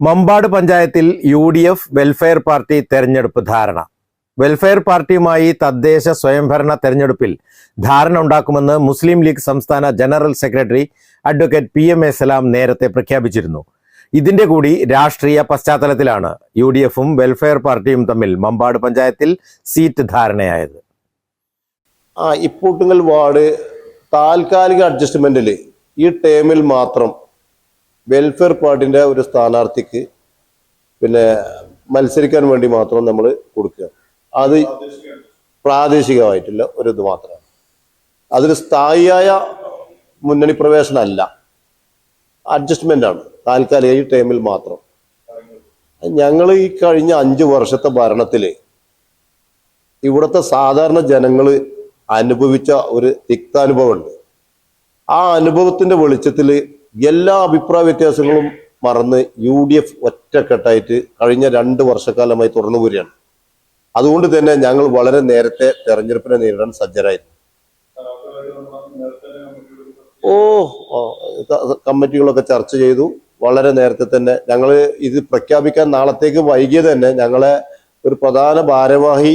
മമ്പാട് പഞ്ചായത്തിൽ U D F welfare party തെരഞ്ഞെടുപ്പ് ധാരണ. വെൽഫെയർ പാർട്ടിയുമായി തദ്ദേശ സ്വയംഭരണ തെരഞ്ഞെടുപ്പിൽ ധാരണ ഉണ്ടാക്കുമെന്ന് മുസ്ലിം ലീഗ് സംസ്ഥാന general secretary advocate P M A Salam നേരത്തെ പ്രഖ്യാപിച്ചിരുന്നു. ഇതിന്റെ കൂടി രാഷ്ട്രീയ പശ്ചാത്തലത്തിലാണ് യു ഡി എഫും വെൽഫെയർ പാർട്ടിയും തമ്മിൽ മമ്പാട് പഞ്ചായത്തിൽ സീറ്റ് ധാരണയായത്. ആ ഇപ്പൂട്ടുങ്ങൽ വാർഡ് താൽക്കാലിക അഡ്ജസ്റ്റ്മെന്റിൽ ഈ ടേമിൽ മാത്രം വെൽഫെയർ പാർട്ടിന്റെ ഒരു സ്ഥാനാർത്ഥിക്ക് പിന്നെ മത്സരിക്കാൻ വേണ്ടി മാത്രം നമ്മൾ കൊടുക്കുക. അത് പ്രാദേശികമായിട്ടുള്ള ഒരു ഇത് മാത്രമാണ്. അതൊരു സ്ഥായിയായ മുന്നണി പ്രവേശനമല്ല. അഡ്ജസ്റ്റ്മെന്റ് ആണ്. താൽക്കാലിക ഈ ടൈമിൽ മാത്രം. ഞങ്ങൾ ഈ കഴിഞ്ഞ അഞ്ച് വർഷത്തെ ഭരണത്തിൽ ഇവിടുത്തെ സാധാരണ ജനങ്ങൾ അനുഭവിച്ച ഒരു തിക്താനുഭവമുണ്ട്. ആ അനുഭവത്തിന്റെ വെളിച്ചത്തിൽ എല്ലാ അഭിപ്രായ വ്യത്യാസങ്ങളും മറന്ന് യു ഡി എഫ് ഒറ്റക്കെട്ടായിട്ട് കഴിഞ്ഞ രണ്ട് വർഷക്കാലമായി തുറന്നു പോരുകയാണ് അതുകൊണ്ട് തന്നെ ഞങ്ങൾ വളരെ നേരത്തെ തെരഞ്ഞെടുപ്പിനെ നേരിടാൻ സജ്ജരായിരുന്നു. ഓ കമ്മിറ്റികളൊക്കെ ചർച്ച ചെയ്തു. വളരെ നേരത്തെ തന്നെ ഞങ്ങൾ ഇത് പ്രഖ്യാപിക്കാൻ നാളത്തേക്ക് വൈകിയത് തന്നെ ഞങ്ങളെ ഒരു പ്രധാന ഭാരവാഹി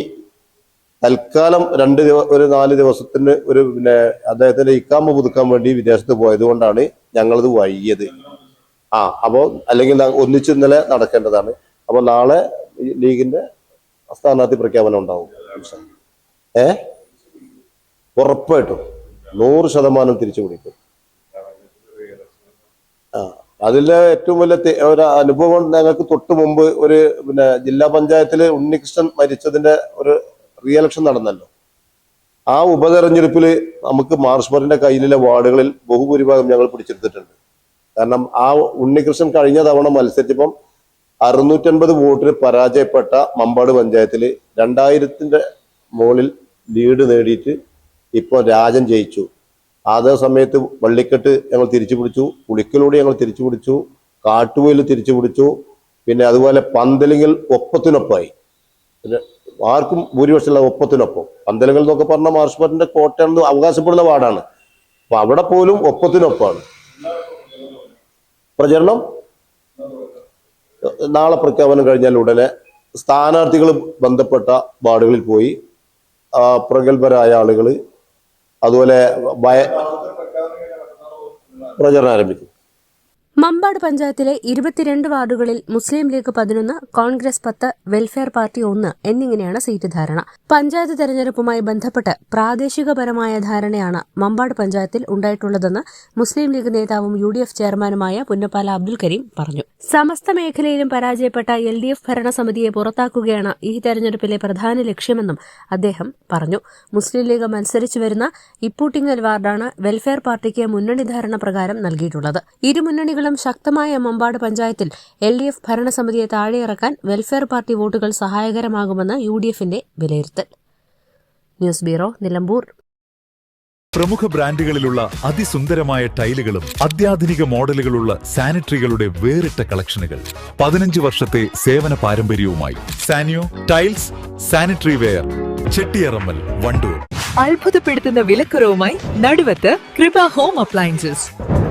തൽക്കാലം രണ്ട് ഒരു നാല് ദിവസത്തിന് ഒരു പിന്നെ അദ്ദേഹത്തിന്റെ ഇക്കാമ്പ് പുതുക്കാൻ വേണ്ടി വിദേശത്ത് പോയത് കൊണ്ടാണ് ഞങ്ങളിത് വൈകിയത്. ആ അപ്പോൾ അല്ലെങ്കിൽ ഒന്നിച്ചു ഇന്നലെ നടക്കേണ്ടതാണ്. അപ്പോൾ നാളെ ലീഗിന്റെ സ്ഥാനാർത്ഥി പ്രഖ്യാപനം ഉണ്ടാവും. ഏ? ഉറപ്പായിട്ടും. നൂറ് ശതമാനം തിരിച്ചു പിടിക്കും ആ അതിലെ ഏറ്റവും വലിയ ഒരു അനുഭവം ഞങ്ങൾക്ക് തൊട്ട് മുമ്പ് ഒരു പിന്നെ ജില്ലാ പഞ്ചായത്തിൽ ഉണ്ണികൃഷ്ണൻ മരിച്ചതിന്റെ ഒരു റീഎലക്ഷൻ നടന്നല്ലോ. ആ ഉപതെരഞ്ഞെടുപ്പിൽ നമുക്ക് മാർഷ്മറിന്റെ കയ്യിലുള്ള വാർഡുകളിൽ ബഹുഭൂരിഭാഗം ഞങ്ങൾ പിടിച്ചെടുത്തിട്ടുണ്ട്. കാരണം ആ ഉണ്ണികൃഷ്ണൻ കഴിഞ്ഞ തവണ മത്സരിച്ചപ്പം അറുന്നൂറ്റൻപത് വോട്ടിന് പരാജയപ്പെട്ട മമ്പാട് പഞ്ചായത്തിൽ രണ്ടായിരത്തിന്റെ മുകളിൽ ലീഡ് നേടിയിട്ട് ഇപ്പോൾ രാജൻ ജയിച്ചു. അതേ സമയത്ത് വള്ളിക്കെട്ട് ഞങ്ങൾ തിരിച്ചു പിടിച്ചു പുളിക്കലോട് ഞങ്ങൾ തിരിച്ചു പിടിച്ചു കാട്ടുവയിൽ തിരിച്ചു പിടിച്ചു പിന്നെ അതുപോലെ പന്തലിങ്ങിൽ ഒപ്പത്തിനൊപ്പമായി ആർക്കും ഭൂരിപക്ഷമുള്ള ഒപ്പത്തിനൊപ്പം. പന്തലങ്ങൾ എന്നൊക്കെ പറഞ്ഞ പാർട്ടിന്റെ കോട്ടയാണെന്ന് അവകാശപ്പെടുന്ന വാർഡാണ്. അപ്പൊ അവിടെ പോലും ഒപ്പത്തിനൊപ്പമാണ് പ്രചരണം? നാളെ പ്രഖ്യാപനം കഴിഞ്ഞാൽ ഉടനെ സ്ഥാനാർത്ഥികൾ ബന്ധപ്പെട്ട വാർഡുകളിൽ പോയി പ്രഗത്ഭരായ ആളുകൾ അതുപോലെ ഭയ- പ്രചരണം ആരംഭിക്കും. മമ്പാട് പഞ്ചായത്തിലെ ഇരുപത്തിരണ്ട് വാർഡുകളിൽ മുസ്ലിം ലീഗ് പതിനൊന്ന് കോൺഗ്രസ് പത്ത് വെൽഫെയർ പാർട്ടി ഒന്ന് എന്നിങ്ങനെയാണ് സീറ്റ് ധാരണ. പഞ്ചായത്ത് തെരഞ്ഞെടുപ്പുമായി ബന്ധപ്പെട്ട് പ്രാദേശികപരമായ ധാരണയാണ് മമ്പാട് പഞ്ചായത്തിൽ ഉണ്ടായിട്ടുള്ളതെന്ന് മുസ്ലിം ലീഗ് നേതാവും യു ഡി എഫ് ചെയർമാനുമായ പുന്നപ്പാല അബ്ദുൽ കരീം പറഞ്ഞു. സമസ്ത മേഖലയിലും പരാജയപ്പെട്ട എൽ ഡി എഫ് ഭരണസമിതിയെ പുറത്താക്കുകയാണ് ഈ തെരഞ്ഞെടുപ്പിലെ പ്രധാന ലക്ഷ്യമെന്നും അദ്ദേഹം പറഞ്ഞു. മുസ്ലിം ലീഗ് മത്സരിച്ചു വരുന്ന ഇപ്പൂട്ടിങ്ങൽ വാർഡാണ് വെൽഫെയർ പാർട്ടിക്ക് മുന്നണി ധാരണ പ്രകാരം നൽകിയിട്ടുള്ളത്. ഇരു മുന്നണികളും ശക്തമായ മമ്പാട് പഞ്ചായത്തിൽ എൽ ഡി എഫ് ഭരണസമിതിയെ താഴെയിറക്കാൻ വെൽഫെയർ പാർട്ടി വോട്ടുകൾ സഹായകരമാകുമെന്ന് യു ഡി എഫിന്റെ വിലയിരുത്തൽ. News bureau Nilambur. പ്രമുഖ ബ്രാൻഡുകളിലുള്ള അതിസുന്ദരമായ ടൈലുകളും അത്യാധുനിക മോഡലുകളുള്ള സാനിറ്ററികളുടെ വേറിട്ട കളക്ഷനുകൾ പതിനഞ്ച് വർഷത്തെ സേവന പാരമ്പര്യവുമായി Saniyo tiles sanitary ware Chettiyarammal Wandoor. അത്ഭുതപ്പെടുത്തുന്ന വിലക്കുറവുമായി നടുവത്ത് കൃപ ഹോം അപ്ലയൻസസ്.